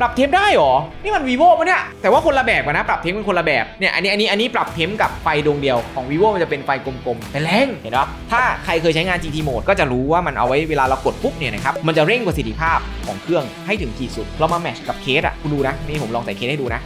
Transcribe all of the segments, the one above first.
ปรับเทมได้หรอ นี่มัน vivo ปะเนี่ย แต่ว่าคนละแบบกันนะ ปรับเทมเป็นคนละแบบ เนี่ย อันนี้ อันนี้ อันนี้ปรับเทมกับไฟดวงเดียว ของ vivo มันจะเป็นไฟกลมๆ แต่แรง เห็นปะถ้าใครเคยใช้งาน GT mode ก็จะรู้ว่ามันเอาไว้เวลาเรากดปุ๊บเนี่ยนะครับ มันจะเร่งประสิทธิภาพของเครื่องให้ถึงขีดสุด เรามาแมชกับเคสอะ คุณดูนะ นี่ผมลองใส่เคสให้ดูนะ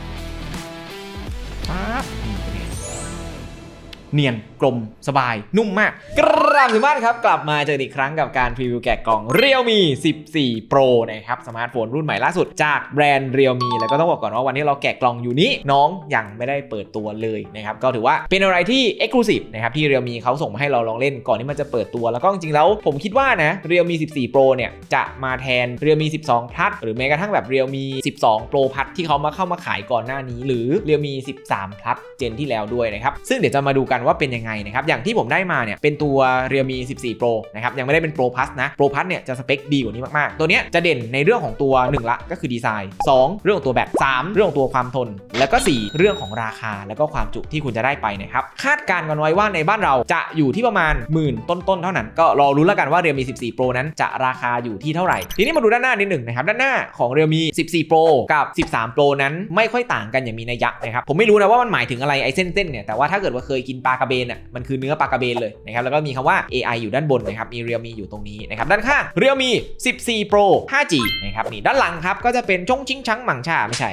เนียนกลมสบายนุ่มมาก กราบสวัสดีครับ กลับมาเจออีกครั้งกับการพรีวิวแกะกล่อง Realme 14 Pro นะครับสมาร์ทโฟนรุ่นใหม่ล่าสุดจากแบรนด์ Realme แล้วก็ต้องบอกก่อนว่าวันนี้เราแกะกล่องอยู่นี้น้องยังไม่ได้เปิดตัวเลยนะครับก็ถือว่าเป็นอะไรที่ Exclusive นะครับที่ Realme เขาส่งมาให้เราลองเล่นก่อนที่มันจะเปิดตัวแล้วก็จริงๆแล้วผมคิดว่านะ Realme 14 Pro เนี่ยจะมาแทน Realme 12 Plus หรือแม้กระทั่งแบบ Realme 12 Pro Plus ที่เขามาเข้ามาขายก่อนหน้านี้ หรือ Realme 13 Plus เจนที่แล้วด้วยนะครับซึ่งเดี๋ยวจะมาดูกันว่าเป็นยังไงนะครับอย่างที่ผมได้มาเนี่ยเป็นตัว Realme 14 Pro นะครับยังไม่ได้เป็น Pro Plus นะ Pro Plus เนี่ยจะสเปคดีกว่านี้มากๆ ตัวเนี้ยจะเด่นในเรื่องของตัว 1 ละก็คือดีไซน์ 2 เรื่องของตัวแบต3 เรื่องของตัวความทน แล้วก็ 4 เรื่องของราคาแล้วก็ความจุที่คุณจะได้ไปนะครับคาดการณ์กันไว้ว่าในบ้านเราจะอยู่ที่ประมาณหมื่นต้นๆเท่านั้น ก็รอรุ้นแล้วกันว่า Realme 14 Pro นั้นจะราคาอยู่ที่เท่าไหร่ ทีนี้มาดูด้านหน้านิดหนึ่งนะครับด้านหน้าของ Realme 14 Pro กับ 13 Pro นั้นไม่ค่อยต่างกันอย่างมีนัยยะนะครับผมไม่รู้นะว่ามันหมายถึงอะไรไอ้เส้นๆเนี่ยแต่ว่าถ้าเกิดว่าเคยกินปลากระเบนอะมันคือเนื้อปลากระเบนเลยนะครับแล้วก็มีคำว่า AI อยู่ด้านบนนะครับมี Realme อยู่ตรงนี้นะครับด้านข้าง Realme 14 Pro 5G นะครับนี่ด้านหลังครับก็จะเป็นชงชิงชังหมังชาไม่ใช่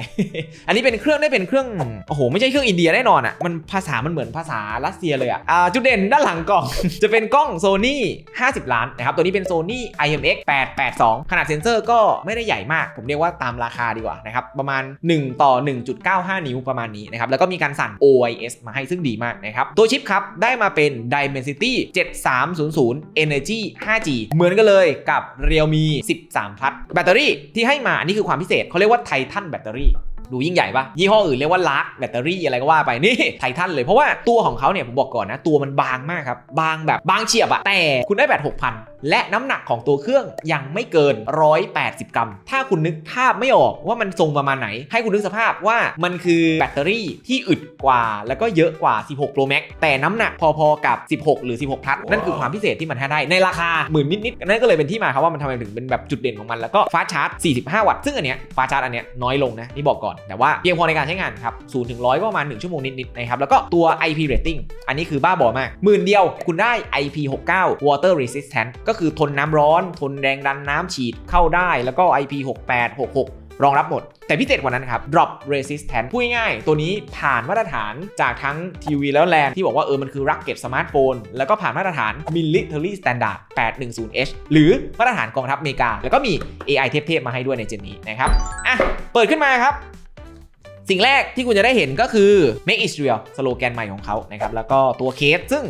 อันนี้เป็นเครื่องได้เป็นเครื่องโอ้โหไม่ใช่เครื่องอินเดียแน่นอนอะมันภาษามันเหมือนภาษารัสเซียเลยอะอ่าจุดเด่นด้านหลังกล่อง จะเป็นกล้อง Sony 50 ล้านนะครับตัวนี้เป็น Sony IMX 882 ขนาดเซ็นเซอร์ก็ไม่ได้ใหญ่มาก ผมเรียกว่าตามราคาดีกว่านะครับประมาณ 1 ต่อ 1.95 นิ้วประมาณนี้นะครับแล้วก็มีการสั่น OIS มาให้ซึ่งดีมากนะครับตัวชิปครับได้มาเป็น Dimensity 7300 Energy 5G เหมือนกันเลยกับ Realme 13 Plus แบตเตอรี่ที่ให้มาอันนี้คือความพิเศษเขาเรียกว่า Titan แบตเตอรี่ ดูยิ่งใหญ่ปะยี่ห้ออื่นเรียกว่าลาร์กแบตเตอรี่อะไรก็ว่าไปนี่ไททันเลยเพราะว่าตัวของเขาเนี่ยผมบอกก่อนนะ ตัวมันบางมากครับ บางแบบบางเฉียบอะแต่คุณได้แบต6,000 และน้ำหนักของตัวเครื่องยังไม่เกิน 180 กรัม ถ้าคุณนึกภาพไม่ออกว่ามันทรงประมาณไหน ให้คุณนึกสภาพว่ามันคือแบตเตอรี่ที่อึดกว่า แล้วก็เยอะกว่า 16 Pro Max แต่น้ำหนักพอๆกับ 16 หรือ 16 Plus นั่นคือความพิเศษที่มันให้ได้ในราคาหมื่นนิดๆนั่นก็เลยเป็นที่มาครับว่ามันทำไมถึงเป็นแบบจุดเด่นของมันแล้วก็ฟาชาร์จ 45 วัตต์ซึ่งอันเนี้ยฟาชาร์จอันเนี้ยน้อยลงนะนี่บอกก่อนแต่ว่าเพียงพอในการใช้งานครับ0ถึง100ก็ประมาณ 1 ชั่วโมงนิดๆนะครับแล้วก็ตัว IP rating อันนี้คือบ้าบอมากหมื่นเดียวคุณได้ IP69 water resistant ก็คือทนน้ำร้อน ทนแรงดันน้ำฉีดเข้าได้แล้วก็ IP68 66รองรับหมด แต่พิเศษกว่านั้นครับ drop resistant พูดง่ายๆ ตัวนี้ผ่านมาตรฐานจากทั้งทีวีแล้วแลนที่บอกว่าเออมันคือรักเก็ตสมาร์ทโฟน แล้วก็ผ่านมาตรฐาน military standard 810H หรือมาตรฐานกองทัพอเมริกา แล้วก็มี AI เทพๆมาให้ด้วยในเจนนี้นะครับ อะ เปิดขึ้นมาครับ สิ่งแรกที่คุณจะได้เห็นก็คือ make it real สโลแกนใหม่ของเขานะครับแล้วก็ตัวเคสซึ่ง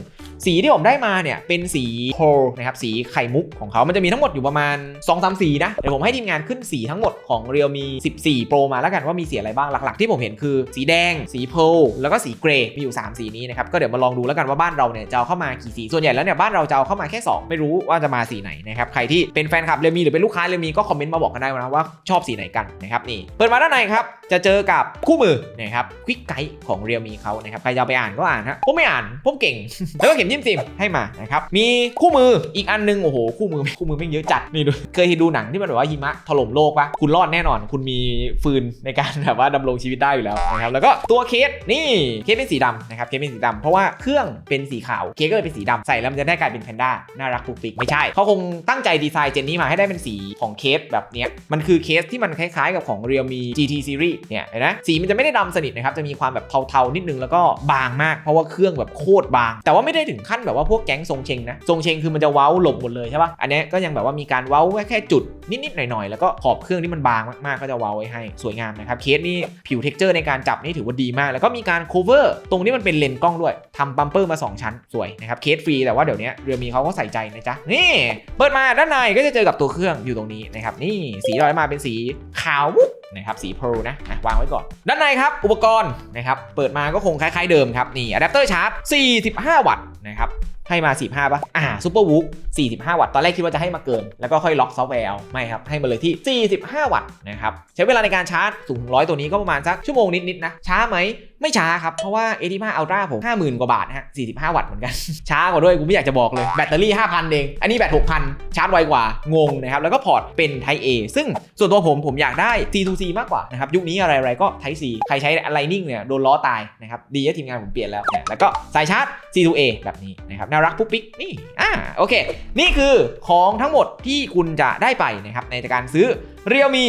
สีที่ผมได้มาเนี่ยเป็นสีโ l นะครับสีไข่มุกของเขามันจะมีทั้งหมดอยู่ประมาณ2-3สีนะ เดี๋ยวผมให้ทีมงานขึ้นสีทั้งหมดของ Realme 14 Pro มาแล้วกันว่ามีสีอะไรบ้างหลักๆ ที่ผมเห็นคือสีแดง สีเพลแล้วก็สีเกรย์มีอยู่ 3 สีนี้นะครับ ก็เดี๋ยวมาลองดูแล้วกันว่าบ้านเราเนี่ยจะเอาเข้ามากี่สีส่วนใหญ่แล้วเนี่ยบ้านเราจะเอาเข้ามาแค่ 2 ไม่รู้ว่าจะมาสีไหนนะครับใครที่เป็นแฟนคลับ Realme หรือเป็นลูกค้า Realme ก็คอมเมนต์มาบอกกันได้นะว่าชอบสีไหนกันนะครับนี่เปิดมาด้านในครับจะเจอกับคู่มือนะครับควิกไกด์ของ Realme เขานะครับใครจะไปอ่านก็อ่านฮะผมไม่อ่านผมเก่งแล้วก็เข็มจิ้มซิมให้มานะครับมีคู่มืออีกอันนึงโอ้โหคู่มือคู่มือไม่งเยอะจัดนี่ดูเคยดูหนังที่มันแบบว่าหิมะถล่มโลกปะคุณรอดแน่นอน คุณมีฟืนในการแบบว่าดำรงชีวิตได้อยู่แล้วนะครับแล้วก็ตัวเคสนี่เคสเป็นสีดำนะครับเคสเป็นสีดำเพราะว่าเครื่องเป็นสีขาวเคสก็เลยเป็นสีดำใส่แล้วมันจะได้กลายเป็นแพนด้าน่ารักปุกปิกไม่ใช่เขาคงตั้งใจดีไซน์เจนนี้มาให้ได้เป็นสีของเคสแบบเนี้ยมันคือเคสที่มันคล้ายๆ กับของ Realme GT Series เนี่ยเห็นไหมสีมันจะไม่ได้ดำสนิทนะครับจะมีความแบบเทาๆนิดนึงแล้วก็บางมาก เพราะว่าเครื่องแบบโคตรบาง แต่ว่าไม่ได้ถึงขั้นแบบว่าพวกแก๊งทรงเชงนะทรงเชงคือมันจะเว้าหลบหมดเลยใช่ปะอันนี้ก็ยังแบบว่ามีการเว้าแค่แค่จุดนิดๆหน่อยๆแล้วก็ขอบเครื่องที่มันบางมากๆก็จะเว้าไว้ให้สวยงามนะครับเคสนี่ผิวเท็กเจอร์ในการจับนี่ถือว่าดีมาก แล้วก็มีการ cover ตรงนี้มันเป็นเลนส์กล้องด้วยทำบัมเปอร์มา 2 ชั้นสวยนะครับเคสฟรีแต่ว่าเดี๋ยวนี้เรียมีเขาก็ใส่ใจนะจ๊ะนี่เปิดมาด้านในก็จะเจอกับตัวเครื่องอยู่ตรงนี้นะครับนี่สีเราได้มาเป็นสีขาวมุก นะครับสีโพลนะะวางไว้ก่อน ด้านในครับ อุปกรณ์นะครับเปิดมาก็คงคล้ายๆเดิมครับ นี่อะแดปเตอร์ชาร์จ 45 วัตต์นะครับให้มา 45ป่ะ อ่าซูเปอร์วูฟ45 วัตต์ ตอนแรกคิดว่าจะให้มาเกิน แล้วก็ค่อยล็อกซอฟต์แวร์ไม่ครับ ให้มาเลยที่ 45 วัตต์นะครับ ใช้เวลาในการชาร์จสูงถึงร้อยตัวนี้ก็ประมาณสักชั่วโมงนิดๆนะ ช้าไหม ไม่ช้าครับ เพราะว่า A15 Ultra ผม 50,000 กว่าบาทนะฮะ 45 วัตต์เหมือนกัน ช้ากว่าด้วย กูไม่อยากจะบอกเลย แบตเตอรี่ 5,000 เอง อันนี้แบต 6,000 ชาร์จไวกว่า งงนะครับ แล้วก็พอร์ตเป็น Type A ซึ่งส่วนตัวผมผมอยากได้ C2C มากกว่านะครับ ยุคนี้อะไรๆก็ Type C ใครใช้ Lightning เนี่ยโดนล้อตายนะครับ ดีที่ทีมงานผมเปลี่ยนแล้วเนี่ยแล้วก็สายชาร์จ C2A แบบนี้นะครับ น่ารักปุ๊กปิ๊ก นี่ อ่า โอเค นี่คือของทั้งหมดที่คุณจะได้ไปนะครับในการซื้อ Realme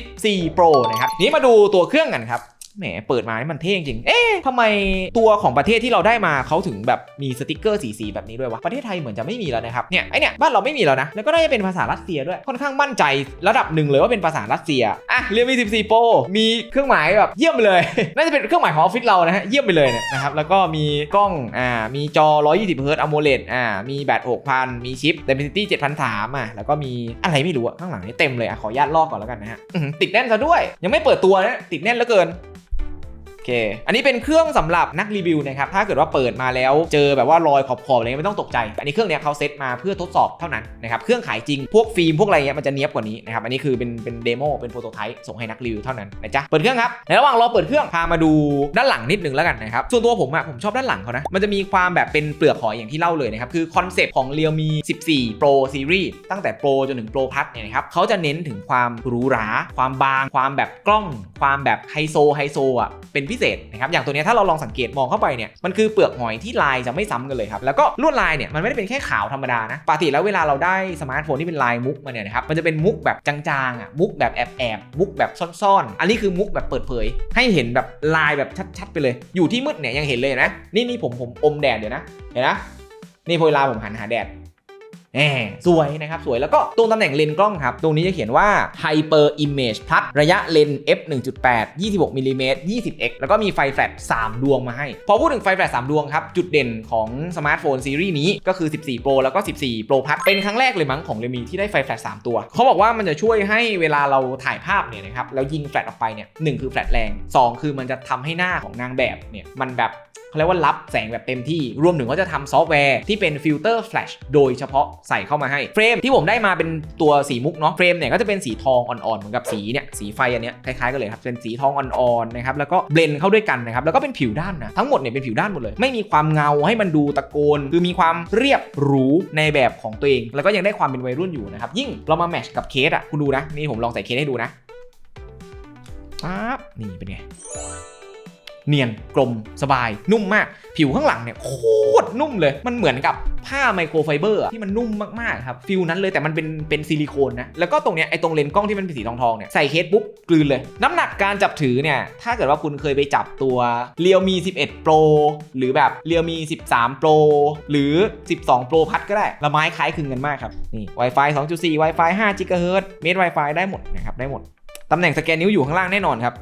14 Pro นะครับ นี้มาดูตัวเครื่องกันครับ แหมเปิดมานี่มันเท่จริง เอ๊ะทำไมตัวของประเทศที่เราได้มาเขาถึงแบบมีสติกเกอร์สีสีแบบนี้ด้วยวะ ประเทศไทยเหมือนจะไม่มีแล้วนะครับ เนี่ยไอเนี่ยบ้านเราไม่มีแล้วนะ แล้วก็ได้เป็นภาษารัสเซียด้วย ค่อนข้างมั่นใจระดับหนึ่งเลยว่าเป็นภาษารัสเซีย อะเรียนมี14 Pro มีเครื่องหมายแบบเยี่ยมไปเลย น่าจะเป็นเครื่องหมายของออฟฟิศเรานะฮะ เยี่ยมไปเลยเนี่ยนะครับ แล้วก็มีกล้อง อ่า มีจอ 120 Hz AMOLED อ่า มีแบต6,000มีชิป Dimensity 7,300อะ แล้วก็มีอะไรไม่รู้อะข้างหลังนี่เต็มเลยอะขออนุญาตลอกก่อนแล้วกันนะฮะติดแน่นซะด้วย ยังไม่เปิดตัวนะติดแน่นเหลือเกิน ค อันนี้เป็นเครื่องสำหรับนักรีวิวนะครับ ถ้าเกิดว่าเปิดมาแล้วเจอแบบว่ารอยขอบๆอะไรเงี้ยไม่ต้องตกใจ อันนี้เครื่องเนี้ยเขาเซตมาเพื่อทดสอบเท่านั้นนะครับ เครื่องขายจริง พวกฟิล์มพวกอะไรเงี้ยมันจะเนี้ยบกว่านี้นะครับ อันนี้คือเป็นเป็นเดโมเป็นโปรโตไทป์ส่งให้นักรีวิวเท่านั้นนะจ๊ะ เปิดเครื่องครับ ในระหว่างรอเปิดเครื่องพามาดูด้านหลังนิดนึงแล้วกันนะครับ ส่วนตัวผมอะผมชอบด้านหลังเขานะ มันจะมีความแบบเป็นเปลือกหอยอย่างที่เล่าเลยนะครับ คือคอนเซปต์ของ Realme 14 Pro Series ตั้งแต่ Pro จนถึง Pro Plus เนี่ยนะครับเขาจะเน้นถึงความหรูหรา ความบาง ความแบบกล้อง ความแบบไฮโซไฮโซอะเป็นพิเศษนะครับอย่างตัวนี้ถ้าเราลองสังเกตมองเข้าไปเนี่ยมันคือเปลือกหอยที่ลายจะไม่ซ้ำกันเลยครับแล้วก็ลวดลายเนี่ยมันไม่ได้เป็นแค่ขาวธรรมดานะปกติแล้วเวลาเราได้สมาร์ทโฟนที่เป็นลายมุกมาเนี่ยนะครับมันจะเป็นมุกแบบจางๆอะมุกแบบแอบๆมุกแบบซ่อนๆ อันนี้คือมุกแบบเปิดเผย ให้เห็นแบบลายแบบชัดๆไปเลย อยู่ที่มืดเนี่ยยังเห็นเลยนะนี่นี่ผมผมอมแดดเดี๋ยวนะเห็นนะนี่พอเวลาผมหันหาแดด แหมสวยนะครับ สวยแล้วก็ตรงตำแหน่งเลนส์กล้องครับ ตรงนี้จะเขียนว่า Hyper Image Plus ระยะเลนส์ f 1.8 26มิลลิเมตร 20x แล้วก็มีไฟแฟลช3ดวงมาให้ พอพูดถึงไฟแฟลช3ดวงครับ จุดเด่นของสมาร์ทโฟนซีรีส์นี้ก็คือ 14 Pro แล้วก็ 14 Pro Plus เป็นครั้งแรกเลยมั้งของ Realme ที่ได้ไฟแฟลช3ตัว เขาบอกว่ามันจะช่วยให้เวลาเราถ่ายภาพเนี่ยนะครับแล้วยิงแฟลชออกไปเนี่ยหนึ่งคือแฟลชแรงสองคือมันจะทำให้หน้าของนางแบบเนี่ยมันแบบ เขาเรียกว่ารับแสงแบบเต็มที่ รวมถึงว่าจะทำซอฟต์แวร์ที่เป็นฟิลเตอร์แฟลชโดยเฉพาะใส่เข้ามาให้ เฟรมที่ผมได้มาเป็นตัวสีมุกเนาะ เฟรมเนี่ยก็จะเป็นสีทองอ่อนๆ เหมือนกับสีเนี่ย สีไฟอันเนี้ยคล้ายๆกันเลยครับ เป็นสีทองอ่อนๆ นะครับ แล้วก็เบลนเข้าด้วยกันนะครับ แล้วก็เป็นผิวด้านนะ ทั้งหมดเนี่ยเป็นผิวด้านหมดเลย ไม่มีความเงาให้มันดูตะโกน คือมีความเรียบหรูในแบบของตัวเอง แล้วก็ยังได้ความเป็นวัยรุ่นอยู่นะครับ ยิ่งเรามาแมชกับเคสอะคุณดูนะ นี่ผมลองใส่เคสให้ดูนะปั๊บนี่เป็นไง เนียนกลมสบาย นุ่มมาก ผิวข้างหลังเนี่ยโคตรนุ่มเลย มันเหมือนกับผ้าไมโครไฟเบอร์ที่มันนุ่มมากๆครับฟิลนั้นเลยแต่มันเป็นเป็นซิลิโคนนะแล้วก็ตรงเนี้ยไอ้ตรงเลนส์กล้องที่มันเป็นสีทองๆเนี่ยใส่เคสปุ๊บกลืนเลย น้ำหนักการจับถือเนี่ยถ้าเกิดว่าคุณเคยไปจับตัว Realme 11 Pro หรือแบบ Realme 13 Pro หรือ 12 Pro พัดก็ได้ละไม้คล้ายคลึงกันมากครับนี่ Wi-Fi 2.4 Wi-Fi 5 GHz เมตร Wi-Fi ได้หมดนะครับได้หมด ตำแหน่งสแกนนิ้วอยู่ข้างล่างแน่นอนครับ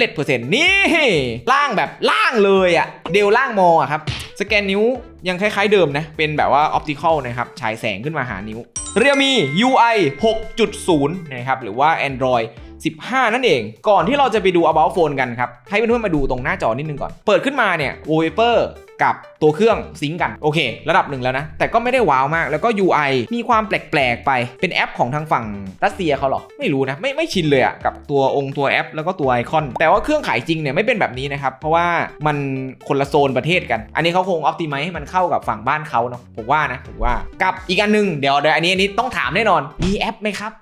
100%นี่ล่างแบบล่างเลยอะเดลล่างมออะครับสแกนนิ้วยังคล้ายๆเดิมนะ เป็นแบบว่าออปติคอลนะครับฉายแสงขึ้นมาหานิ้วเรียมี UI 6.0 นะครับหรือว่า Android 15 นั่นเอง ก่อนที่เราจะไปดู About Phone กันครับ ให้เพื่อนๆมาดูตรงหน้าจอนิดนึงก่อน เปิดขึ้นมาเนี่ย wallpaper กับตัวเครื่องซิงกัน โอเค ระดับหนึ่งแล้วนะ แต่ก็ไม่ได้ว้าวมากแล้วก็ UI มีความแปลกๆไปเป็นแอปของทางฝั่งรัสเซียเขาเหรอ ไม่รู้นะ ไม่ไม่ชินเลยอะกับตัวองค์ตัวแอป แล้วก็ตัวไอคอน แต่ว่าเครื่องขายจริงเนี่ยไม่เป็นแบบนี้นะครับ เพราะว่ามันคนละโซนประเทศกัน อันนี้เขาคงออ t ติไมให้มันเข้ากับฝั่งบ้านเขาเนาะผมว่านะผมว่ากับอีกอันหนึงเดี๋ยวเดี๋ยวอันนี้อันนี้ต้องถามแน่นอนมีแอปไหมครับ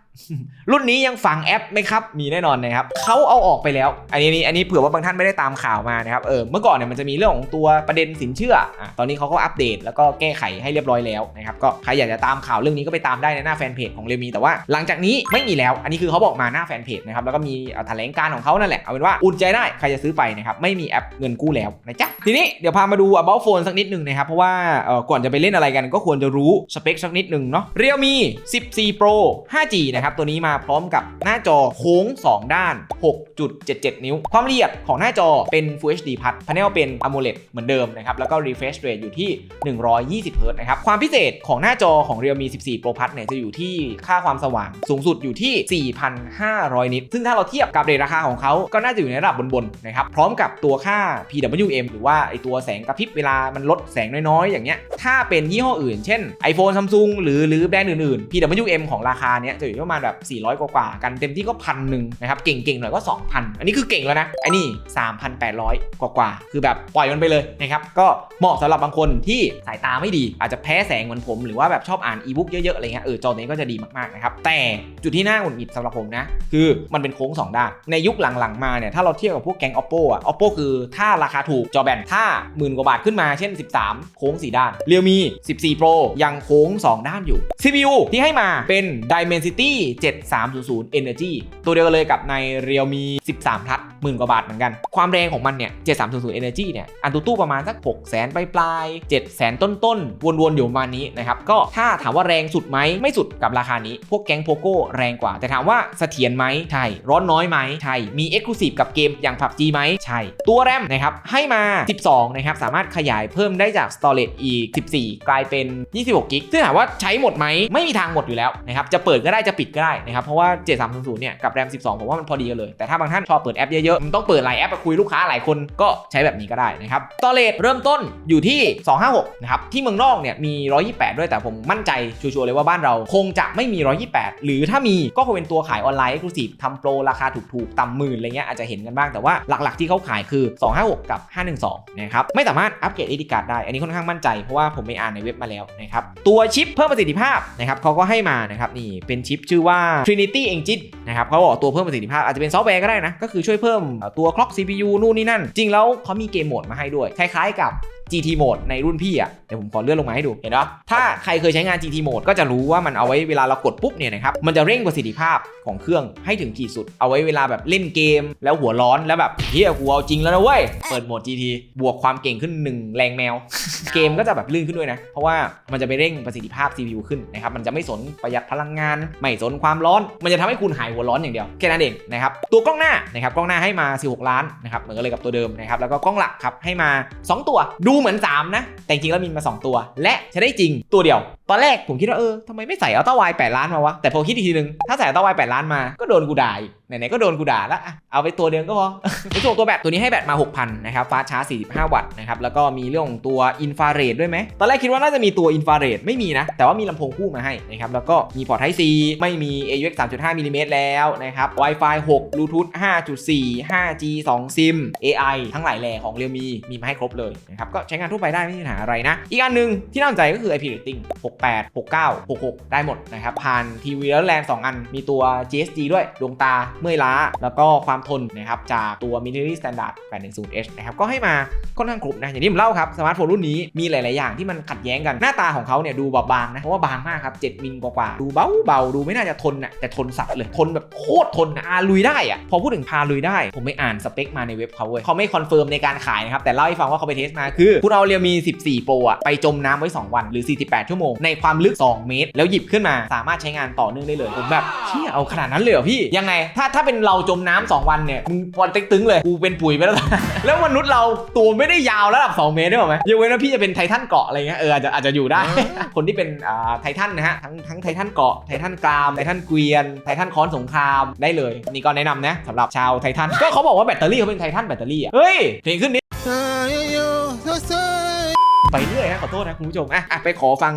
รุ่นนี้ยังฝังแอปไหมครับ มีแน่นอนนะครับเขาเอาออกไปแล้ว อันนี้อันนี้เผื่อว่าบางท่านไม่ได้ตามข่าวมานะครับ เออ เมื่อก่อนเนี่ยมันจะมีเรื่องของตัวประเด็นสินเชื่ออะตอนนี้เขาก็อัปเดตแล้วก็แก้ไขให้เรียบร้อยแล้วนะครับ ก็ใครอยากจะตามข่าวเรื่องนี้ก็ไปตามได้ในหน้าแฟนเพจของเรมี แต่ว่าหลังจากนี้ไม่มีแล้ว อันนี้คือเขาบอกมาหน้าแฟนเพจนะครับ แล้วก็มีแถลงการของเขานั่นแหละ เอาเป็นว่าอุ่นใจได้ ใครจะซื้อไปนะครับ ไม่มีแอปเงินกู้แล้วนะจ๊ะ ทีนี้เดี๋ยวพามาดู about phone สักนิดหนึ่งนะครับ เพราะว่าเออก่อนจะไปเล่นอะไรกันก็ควรจะรู้สเปคสักนิดหนึ่งเนาะ Realme 14 Pro 5G นะครับตัวนี้มาพร้อมกับหน้าจอโค้ง 2 ด้าน 6.77 นิ้ว ความละเอียดของหน้าจอเป็น Full HD Plus Panel เป็น AMOLED เหมือนเดิมนะครับแล้วก็ refresh rate อยู่ที่ 120 Hz นะครับความพิเศษของหน้าจอของ Realme 14 Pro Plus เนี่ยจะอยู่ที่ค่าความสว่างสูงสุดอยู่ที่ 4,500 นิตซึ่งถ้าเราเทียบกับเรทราคาของเขาก็น่าจะอยู่ในระดับบนๆนะครับพร้อมกับตัวค่า PWM หรือว่าไอตัวแสงกระพริบเวลามันลดแสงน้อยๆ อย่างเงี้ยถ้าเป็นยี่ห้ออื่น เช่น iPhone Samsung หรือหรือแบรนด์อื่นๆ PWM ของราคาเนี้ยจะอยู่ที่ประมาณมาณแบบ 400 กว่าๆกันเต็มที่ก็พันหนึ่งนะครับเก่งๆหน่อยก็ 2,000 อันนี้คือเก่งแล้วนะไอ้นี่3,800 กว่าๆคือแบบปล่อยมันไปเลยนะครับก็เหมาะสำหรับบางคนที่สายตาไม่ดี อาจจะแพ้แสงเหมือนผมหรือว่าแบบชอบอ่านอีบุ๊กเยอะๆอะไรเงี้ยเออจอนี้ก็จะดีมากๆนะครับแต่จุดที่น่าหงุดหงิดสำหรับผมนะคือมันเป็นโค้ง 2 ด้าน ในยุคหลังๆมาเนี่ยถ้าเราเทียบกับพวกแก๊ง oppo อะ oppo คือถ้าราคาถูกจอแบนถ้าหมื่นกว่าบาทขึ้นมาเช่น 13 โค้ง 4 ด้านเรียวมี 14 Pro ยังโค้ง 2 ด้านอยู่ CPU ที่ให้มาเป็น Dimensity 7300 Energy ตัวเดียวกันเลยกับใน Realme 13 Plus หมื่นกว่าบาทเหมือนกัน ความแรงของมันเนี่ย 7300 Energy เนี่ย อันตูตู้ประมาณสัก 6 0 0 0 0 0ปลายปลายๆ7 0 0 0 0ต้นต้นวนๆ อยู่ประมาณนี้นะครับ ก็ถ้าถามว่าแรงสุดไหมไม่สุดกับราคานี้ พวกแก๊งโพโก้แรงกว่า แต่ถามว่าเสถียรไหมใช่ ร้อนน้อยไหมใช่ มี Exclusive กับเกมอย่าง PUBG ไหมใช่ ตัวแรมนะครับให้มา 12นะครับสามารถขยายเพิ่มได้จาก Storage อีก 14 กลายเป็น 26กิกซึ่งถามว่าใช้หมดไหมไม่มีทางหมดอยู่แล้วนะครับจะเปิดก็ได้จะปิดก็ได้นะครับเพราะว่า 7300 เนี่ยกับแรม 12 ผมว่ามันพอดีกันเลย แต่ถ้าบางท่านชอบเปิดแอปเยอะๆ มันต้องเปิดหลายแอปไปคุยลูกค้าหลายคนก็ใช้แบบนี้ก็ได้นะครับ Storage เริ่มต้นอยู่ที่ 256 นะครับ ที่เมืองนอกเนี่ยมี 128 ด้วยแต่ผมมั่นใจชัวร์ๆเลยว่าบ้านเราคงจะไม่มี 128 หรือถ้ามีก็คงเป็นตัวขายออนไลน์ Exclusive ทำโปรราคาถูกๆต่ำหมื่นอะไรเงี้ยอาจจะเห็นกันบ้างแต่ว่าหลักๆที่เขาขายคือ 256 กับ 512 นะครับไม่สามารถอัปเกรด SD card ได้ อันนี้ค่อนข้างมั่นใจเพราะว่าผมไปอ่านในเว็บมาแล้วนะครับตัวชิปเพิ่มประสิทธิภาพนะครับเขาก็ให้มานะครับนี่เป็นชิปชื่อว่า Trinity Engine นะครับเขาบอกตัวเพิ่มประสิทธิภาพอาจจะเป็นซอฟต์แวร์ก็ได้นะ ก็คือช่วยเพิ่มตัว clock CPU นู่นนี่นั่น จริงแล้วเขามีเกมโหมดมาให้ด้วย คล้ายๆกับ GT Mode ในรุ่นพี่อะเดี๋ยวผมขอเลื่อนลงมาให้ดูเห็นปะถ้าใครเคยใช้งาน GT Mode ก็จะรู้ว่ามันเอาไว้เวลาเรากดปุ๊บเนี่ยนะครับมันจะเร่งประสิทธิภาพของเครื่องให้ถึงขีดสุด เอาไว้เวลาแบบเล่นเกม แล้วหัวร้อนแล้วแบบเฮียกูเอาจริงแล้วนะเว้ยเปิดโหมด GT บวกความเก่งขึ้น 1 แรงแมว เกมก็จะแบบลื่นขึ้นด้วยนะ เพราะว่ามันจะไปเร่งประสิทธิภาพ CPU ขึ้นนะครับมันจะไม่สนประหยัดพลังงาน ไม่สนความร้อน มันจะทำให้คุณหายหัวร้อนอย่างเดียวแค่นั้นเองนะครับตัวกล้องหน้านะครับกล้องหน้าให้มา 16 ล้านนะครับเหมือนกันเลยกับตัวเดิมนะครับแล้วก็กล้องหลักครับให้มา 2 ตัวดูเหมือน 3 นะ แต่จริงแล้วมีมา 2 ตัว และใช้ได้จริงตัวเดียว ตอนแรกผมคิดว่าเออทำไมไม่ใส่อัลต้าไวแปดล้านมาวะแต่พอคิดอีกทีนึงถ้าใส่อัลต้าไวแปดล้านมาก็โดนกูด่าอีกไหนๆก็โดนกูด่าละเอาไปตัวเดียวก็พอในส่วนตัวแบตตัวนี้ให้แบตมา 6,000 นะครับฟ้าชาร์จ45 วัตต์นะครับแล้วก็มีเรื่องของตัวอินฟราเรดด้วยไหมตอนแรกคิดว่าน่าจะมีตัวอินฟราเรดไม่มีนะ แต่ว่ามีลำโพงคู่มาให้นะครับแล้วก็มีพอร์ต Type C ไม่มี AUX 3.5มิลลิเมตรแล้วนะครับ Wi-Fi 6 Bluetooth 5.4 5G 2 SIM AI ทั้งหลายแหล่ของ Realme มีมาให้ครบเลยนะครับก็ใช้งานทั่วไปได้ไม่มีปัญหาอะไรนะ อีกอันหนึ่งที่น่าสนใจก็คือ IP rating 68 69 66 ได้หมดนะครับผ่านทีวีแล้วแลน2อันมีตัว GSG ด้วยดวงตาเมื่อยล้า แล้วก็ความทนนะครับจากตัว Military Standard 810H นะครับก็ให้มาค่อนข้างครบนะอย่างที่ผมเล่าครับสมาร์ทโฟนรุ่นนี้มีหลาย ๆ อย่างที่มันขัดแย้งกันหน้าตาของเขาเนี่ยดูบางนะเพราะว่าบางมากครับ7มิลกว่าๆดูเบาเบาดูไม่น่าจะทนนะแต่ทนสัตว์เลยทนแบบโคตรทนนะอาลุยได้อะพอพูดถึงพาลุยได้ ผมไปอ่านสเปคมาในเว็บเขาเว้ยเขาไม่คอนเฟิร์มในการขายนะครับแต่เล่าให้ฟังว่าเขาไปเทสมาคือคุณเอาเรียมี 14 Pro อะไปจมน้ำไว้ 2 วันหรือ 48 ชั่วโมง ในความลึก 2 เมตร แล้วหยิบขึ้นมาสามารถใช้งานต่อเนื่องได้เลยผมแบบเชี่ยเอาขนาดนั้นเลยเหรอพี่ยังไงถ้าถ้าเป็นเราจมน้ำสองวันเนี่ยมึงวันเต็กตึงเลยกูเป็นปุ๋ยไปแล้ว แล้วมนุษย์เราตัวไม่ได้ยาวระดับ 2 เมตรได้ไหมยกเว้นว่าพี่จะเป็นไททันเกาะอะไรเงี้ยเอออาจจะอาจจะอยู่ได้ คนที่เป็นอ่าไททันนะฮะทั้งทั้งไททันเกาะไททันกรามไททันเกวียนไททันค้อนสงครามได้เลย นี่ก็แนะนำนะสำหรับชาวไททันก็เขาบอกว่าแบตเตอรี่เขาเป็นไททันแบตเตอรี่อะเฮ้ยเพลงขึ้นนิดไปเรื่อยนะขอโทษนะคุณผู้ชมอะอะไปขอฟัง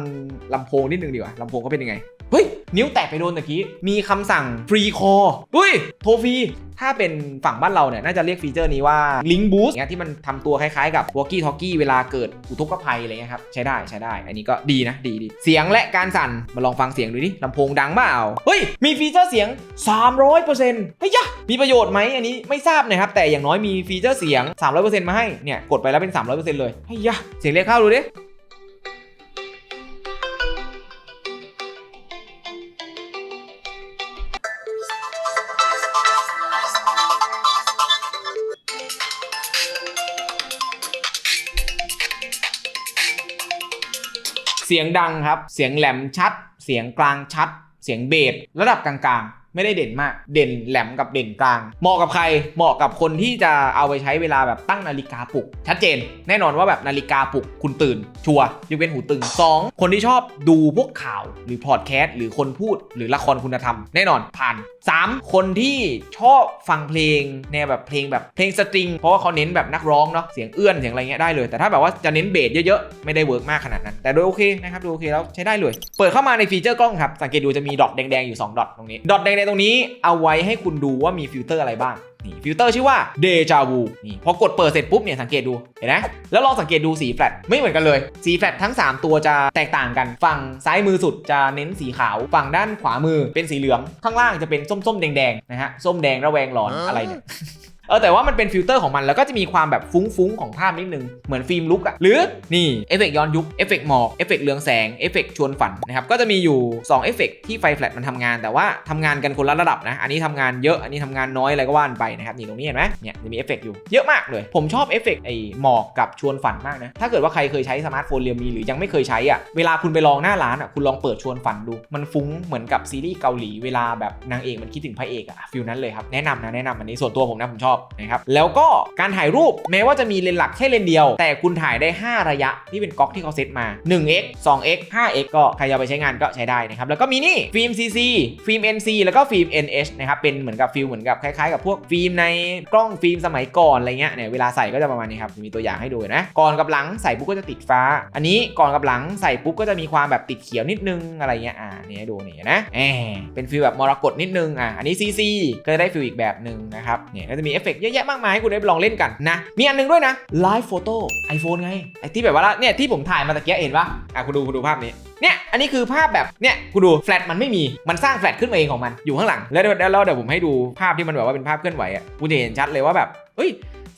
ลำโพงนิดนึงดีกว่าลำโพงเขาเป็นยังไงเฮ้ย นิ้วแตะไปโดนตะกี้ มีคำสั่งฟรีคออุ้ย โทรฟรี ถ้าเป็นฝั่งบ้านเราเนี่ย น่าจะเรียกฟีเจอร์นี้ว่า Link Boost เงี้ยที่มันทำตัวคล้ายๆกับ Walkie Talkie เวลาเกิดอุทกภัยอะไรเงี้ยครับ ใช้ได้ใช้ได้ อันนี้ก็ดีนะดีดีเสียงและการสั่น มาลองฟังเสียงดูดิลำโพงดังเปล่าเฮ้ย มีฟีเจอร์เสียง 300%เฮ้ยยะมีประโยชน์ไหมอันนี้ไม่ทราบนะครับแต่อย่างน้อยมีฟีเจอร์เสียง 300%มาให้เนี่ยกดไปแล้วเป็น 300%เลยเฮ้ยยะเสียงเรียกเข้าดูดิ เสียงดังครับ เสียงแหลมชัด เสียงกลางชัด เสียงเบสระดับกลางไม่ได้เด่นมาก เด่นแหลมกับเด่นกลาง เหมาะกับใคร เหมาะกับคนที่จะเอาไปใช้เวลาแบบตั้งนาฬิกาปลุก ชัดเจน แน่นอนว่าแบบนาฬิกาปลุกคุณตื่น ชัวร์ยกเว้นหูตึง 2. คนที่ชอบดูพวกข่าวหรือพอดแคสต์หรือคนพูดหรือละครคุณธรรม แน่นอนผ่าน 3. คนที่ชอบฟังเพลงแนวแบบเพลงแบบเพลงสตริง เพราะว่าเขาเน้นแบบนักร้องเนาะเสียงเอื้อนเสียงอะไรเงี้ยได้เลย แต่ถ้าแบบว่าจะเน้นเบสเยอะๆไม่ได้เวิร์กมากขนาดนั้น แต่โดยโอเคนะครับดูโอเคแล้วใช้ได้เลย เปิดเข้ามาในฟีเจอร์กล้องครับสังเกตดูจะมีดอทแดงๆอยู่2ดอทตรงนี้ดอทแดในตรงนี้เอาไว้ให้คุณดูว่ามีฟิลเตอร์อะไรบ้างนี่ฟิลเตอร์ชื่อว่าเดจาวูนี่พอกดเปิดเสร็จปุ๊บเนี่ยสังเกตดูเห็นไหมแล้วลองสังเกตดูสีแฟลตไม่เหมือนกันเลย สีแฟลตทั้ง 3 ตัวจะแตกต่างกัน ฝั่งซ้ายมือสุดจะเน้นสีขาว ฝั่งด้านขวามือเป็นสีเหลือง ข้างล่างจะเป็นส้มๆแดงๆนะฮะส้มแดงระแวงหลอนอะไรเนี่ย เออแต่ว่ามันเป็นฟิลเตอร์ของมันแล้วก็จะมีความแบบฟุ้งๆของภาพนิดนึงเหมือนฟิล์มลุกอะหรือนี่เอฟเฟกย้อนยุคเอฟเฟกหมอกเอฟเฟกเรืองแสงเอฟเฟกชวนฝันนะครับก็จะมีอยู่2เอฟเฟกที่ไฟแฟลชมันทำงาน แต่ว่าทำงานกันคนละระดับนะอันนี้ทำงานเยอะอันนี้ทำงานน้อยอะไรก็ว่านไปนะครับนี่ตรงนี้เห็นไหมเนี่ยจะมีเอฟเฟกอยู่เยอะมากเลยผมชอบเอฟเฟกไอหมอกกับชวนฝันมากนะถ้าเกิดว่าใครเคยใช้สมาร์ทโฟนเรียมีหรือยังไม่เคยใช้อะเวลาคุณไปลองหน้าร้านอะคุณลองเปิดชวนฝันดู มันฟุ้งเหมือนกับซีรีส์เกาหลีเวลาแบบนางเอกมันคิดถึงพระเอกอะฟิลนั้นเลยครับแนะนำนะแนะนำอันนี้ส่วนตัวผมนะผมชอบนะครับแล้วก็การถ่ายรูปแม้ว่าจะมีเลนหลักแค่เลนเดียว แต่คุณถ่ายได้ 5 ระยะที่เป็นก๊อกที่เขาเซตมา 1x 2x 5x ก็ใครจะเอาไปใช้งานก็ใช้ได้นะครับแล้วก็มีนี่ฟิล์ม CC ฟิล์ม NC แล้วก็ฟิล์ม NH นะครับเป็นเหมือนกับฟิล์มเหมือนกับคล้ายๆกับพวกฟิล์มในกล้องฟิล์มสมัยก่อนอะไรเงี้ยเนี่ยเวลาใส่ก็จะประมาณนี้ครับมีตัวอย่างให้ดูนะก่อนกับหลังใส่ปุ๊บก็จะติดฟ้า อันนี้ก่อนกับหลังใส่ปุ๊บก็จะมีความแบบติดเขียวนิดนึงอะไรเงี้ยอ่านี่ให้ดูนี่นะแหมเป็นฟิลแบบมรกตนิดนึงอะอันนี้ CC ก็จะได้ฟิลอีกแบบหนึ่งนะครับเนี่ยก็จะมีเอฟเฟกต์เยอะแยะมากมายให้คุณได้ลองเล่นกันนะ มีอันหนึงด้วยนะไลฟ์โฟโต้ไอโฟนไงไอที่แบบว่าเนี่ยที่ผมถ่ายมาตะเกียเห็นปะอะคุณดูคุณดูภาพนี้เนี่ย อันนี้คือภาพแบบ เนี่ยคุณดูแฟลชมันไม่มี มันสร้างแฟลชขึ้นมาเองของมัน อยู่ข้างหลัง แล้วเดี๋ยวแล้วเดี๋ยวผมให้ดูภาพที่มันแบบว่าเป็นภาพเคลื่อนไหวอะคุณจะเห็นชัดเลยว่าแบบ เฮ้ย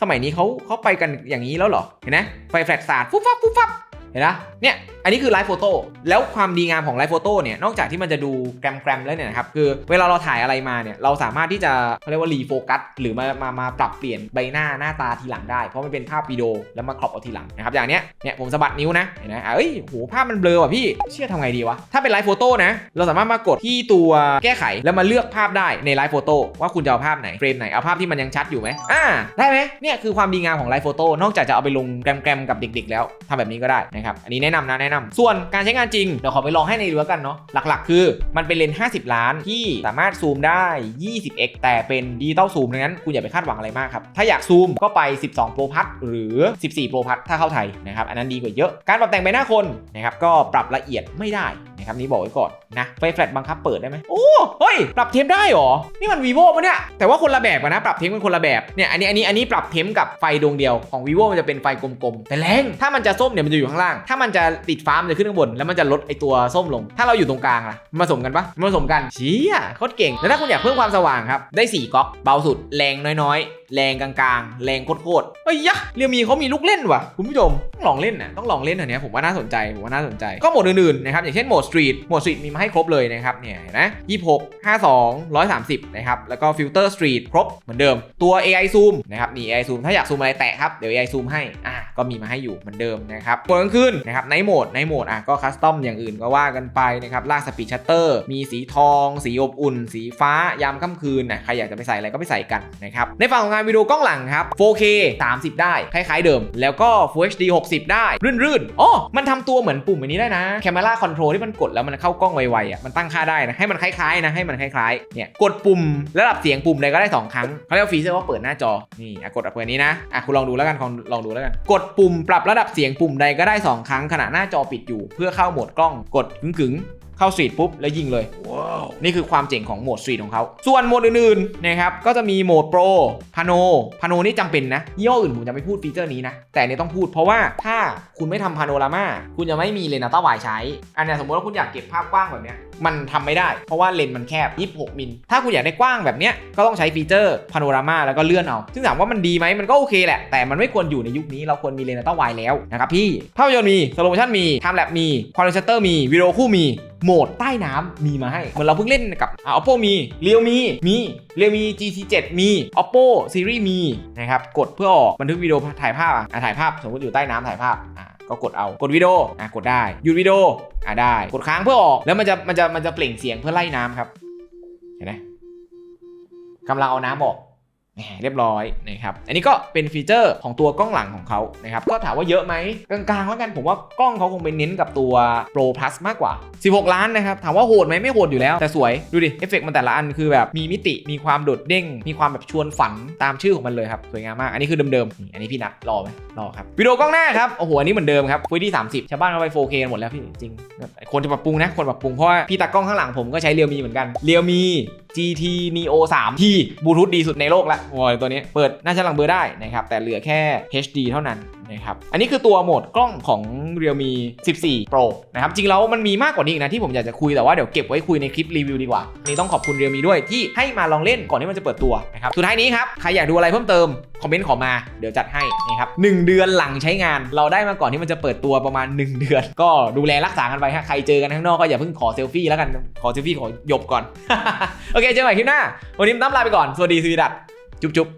สมัยนี้เขาเขาไปกันอย่างนี้แล้วเหรอ เห็นไหมไฟแฟลชสาดฟุบฟับฟุบฟับ เห็นนะเนี่ยอันนี้คือไลฟ์โฟโต้แล้วความดีงามของไลฟ์โฟโต้เนี่ยนอกจากที่มันจะดูแกรมแกรมๆแล้วเนี่ยนะครับคือเวลาเราถ่ายอะไรมาเนี่ยเราสามารถที่จะเขาเรียกว่ารีโฟกัสหรือมามามาปรับเปลี่ยนใบหน้าหน้าตาทีหลังได้เพราะมันเป็นภาพวิดีโอแล้วมาครอบเอาทีหลังนะครับอย่างเนี้ยเนี่ยผมสะบัดนิ้วนะเห็นไหมเอ้ยโหภาพมันเบลอว่ะพี่เชื่อทำไงดีวะถ้าเป็นไลฟ์โฟโต้นะเราสามารถมากดที่ตัวแก้ไขแล้วมาเลือกภาพได้ในไลฟ์โฟโต้ว่าคุณจะเอาภาพไหนเฟรมไหนเอาภาพที่มันยังชัดอยู่ไหมอ่าได้ไหมเนี่ยคือความดีงามของไลฟ์โฟโต้นอกจากจะเอาไปลงแกรมๆกับเด็ก ๆ แล้วทำแบบนี้ก็ได้นะครับ อันนี้แนะนำนะแนะนำส่วนการใช้งานจริง เดี๋ยวขอไปลองให้ในเรือกันเนาะ หลักๆ คือมันเป็นเลนส์50 ล้านที่สามารถซูมได้ 20x แต่เป็นดิจิตอลซูมดังนั้นคุณอย่าไปคาดหวังอะไรมากครับ ถ้าอยากซูมก็ไป 12 Pro พัทหรือ 14 Pro พัทถ้าเข้าไทยนะครับ อันนั้นดีกว่าเยอะ การปรับแต่งใบหน้าคนนะครับก็ปรับละเอียดไม่ได้ นะครับนี่บอกไว้ก่อนนะไฟแฟลชบังคับเปิดได้ไหมโอ้เฮ้ยปรับเทมได้เหรอนี่มัน vivo ปะเนี่ยแต่ว่าคนละแบบกันนะปรับเทมเป็นคนละแบบเนี่ยอันนี้อันนี้อันนี้ปรับเทมกับไฟดวงเดียวของ vivo มันจะเป็นไฟกลมๆแต่แรงถ้ามันจะส้มเนี่ยมันจะอยู่ข้างล่าง ถ้ามันจะติดฟ้ามันจะขึ้นข้างบน แล้วมันจะลดไอตัวส้มลง ถ้าเราอยู่ตรงกลางล่ะมันผสมกันปะมันผสมกันเชี่ยโคตรเก่งแล้วถ้าคุณอยากเพิ่มความสว่างครับได้4ก๊อกเบาสุดแรงน้อยๆ แรงกลางๆ แรงโคตรๆเฮ้ยยะเรียวมีเขามีลูกเล่นว่ะคุณผู้ชมต้องลองเล่นนะต้องลองเล่นอันนี้ผมว่าน่าสนใจผมว่าน่าสนใจก็โหมดอื่นๆนะครับอย่างเช่นโหมดสตรีทโหมดสตรีทมีมาให้ครบเลยนะครับเนี่ยเห็นไหม26 52 130นะครับแล้วก็ฟิลเตอร์สตรีทครบเหมือนเดิม ตัว AI zoom นะครับนี่ AI zoom ถ้าอยากซูมอะไรแตะครับ เดี๋ยว AI zoom ให้อะก็มีมาให้อยู่เหมือนเดิมนะครับโหมดกลางคืนนะครับไนโหมดไนโหมดอะก็คัสตอมอย่างอื่นก็ว่ากันไปนะครับลากสปีดชัตเตอร์มีสีทอง สีอบอุ่น สีฟ้ายามค่ำคืนนะใครอยากจะไปใส่อะไรก็ไปใส่กันนะครับในฝั่งของงานวิดีโอกล้องหลังครับ 4K 30 ได้คล้ายๆเดิม แล้วก็ Full HD 60 ได้ รื่นๆอ๋อมันทำตัวเหมือนปุ่มอันนี้ได้นะ Camera Control ที่มันกดแล้วมันเข้ากล้องไวๆอะมันตั้งค่าได้นะให้มันคล้ายๆนะให้มันคล้ายๆเนี่ยกดปุ่มระดับเสียงปุ่มใดก็ได้ 2 ครั้งเขาเรียกฟีเจอร์ว่าเปิดหน้าจอนี่อะกดแบบนี้นะอะคุณลองดูแล้วกันลองลองดูแล้วกันกดปุ่มปรับระดับเสียงปุ่มใดก็ได้ 2 ครั้งขณะหน้าจอปิดอยู่ เพื่อเข้าโหมดกล้องกดขึงๆ เข้าสตรีทปุ๊บแล้วยิงเลยนี่คือความเจ๋งของโหมดสตรีทของเขาส่วนโหมดอื่นๆนะครับก็จะมีโหมดโปรพาโนพาโนนี่จำเป็นนะยี่ห้ออื่นผมจะไม่พูดฟีเจอร์นี้นะ แต่อันนี้ต้องพูดเพราะว่าถ้าคุณไม่ทำพาโนรามาคุณจะไม่มีเลนส์อัลตร้าไวด์ใช้ อันเนี้ยสมมติว่าคุณอยากเก็บภาพกว้างแบบเนี้ย มันทำไม่ได้ เพราะว่าเลนส์มันแคบ 26 มิล ถ้าคุณอยากได้กว้างแบบเนี้ยก็ต้องใช้ฟีเจอร์พาโนรามาแล้วก็เลื่อนเอา ซึ่งถามว่ามันดีไหมมันก็โอเคแหละ แต่มันไม่ควรอยู่ในยุคนี้เราควรมีเลนส์อัลตร้าไวแล้วนะครับพี่ภาพยนตร์มีสโลโมชั่นมีไทม์แลปมีควอลิเซเตอร์มีวิดีโอคู่มีโหมดใต้น้ำมีมาให้ เหมือนเราเพิ่งเล่นกับอ่า oppo มี realme มี มี realme GT7 มี oppo series มีนะครับ กดเพื่อออกบันทึกวิดีโอถ่ายภาพอะถ่ายภาพ สมมติอยู่ใต้น้ำถ่ายภาพอะ ก็กดเอากดวิดีโออะกดได้หยุดวิดีโออะได้ กดค้างเพื่อออกแล้วมันจะมันจะมันจะเปล่งเสียงเพื่อไล่น้ำครับ เห็นไหมกำลังเอาน้ำออก เรียบร้อยนะครับ อันนี้ก็เป็นฟีเจอร์ของตัวกล้องหลังของเขานะครับ ก็ถามว่าเยอะไหมกลางๆแล้วกันผมว่ากล้องเขาคงไปเน้นกับตัว Pro Plus มากกว่า 16 ล้านนะครับ ถามว่าโหดไหมไม่โหดอยู่แล้ว แต่สวย ดูดิ เอฟเฟกต์มันแต่ละอันคือแบบมีมิติ มีความโดดเด้ง มีความแบบชวนฝันตามชื่อของมันเลยครับ สวยงามมาก อันนี้คือเดิมๆ อันนี้พี่นัทรอไหมรอครับ วิดีโอกล้องหน้าครับ โอ้โห อันนี้เหมือนเดิมครับฟุยที่30ชาวบ้านเขาไป 4K กันหมดแล้วพี่จริงคนจะปรับปรุงนะคนปรับปรุงเพราะว่าพี่ตากล้องข้างหลังผมก็ใช้เรียวมีเหมือนกันเรียวมี GT Neo 3 ที่บลูทูธดีสุดในโลกละโอ้ยตัวนี้เปิดหน้าชั้นหลังเบอร์ได้นะครับแต่เหลือแค่ HD เท่านั้น นะครับ อันนี้คือตัวโหมดกล้องของ Realme 14 Pro นะครับ จริงแล้วมันมีมากกว่านี้อีกนะที่ผมอยากจะคุยแต่ว่าเดี๋ยวเก็บไว้คุยในคลิปรีวิวดีกว่า นี่ต้องขอบคุณ Realme ด้วยที่ให้มาลองเล่นก่อนที่มันจะเปิดตัวนะครับ สุดท้ายนี้ครับ ใครอยากดูอะไรเพิ่มเติม คอมเมนต์ขอมาเดี๋ยวจัดให้นะครับหนึ่งเดือนหลังใช้งานเราได้มาก่อนที่มันจะเปิดตัวประมาณ 1 เดือน ก็ดูแลรักษากันไปฮะใครเจอกันข้างนอกก็อย่าเพิ่งขอเซลฟี่แล้วกันขอเซลฟี่ขอหยบก่อนโอเคเจอกันใหม่คลิปหน้าวันนี้ตั้มลาไปก่อนสวัสดีสวีดัตจุ๊บ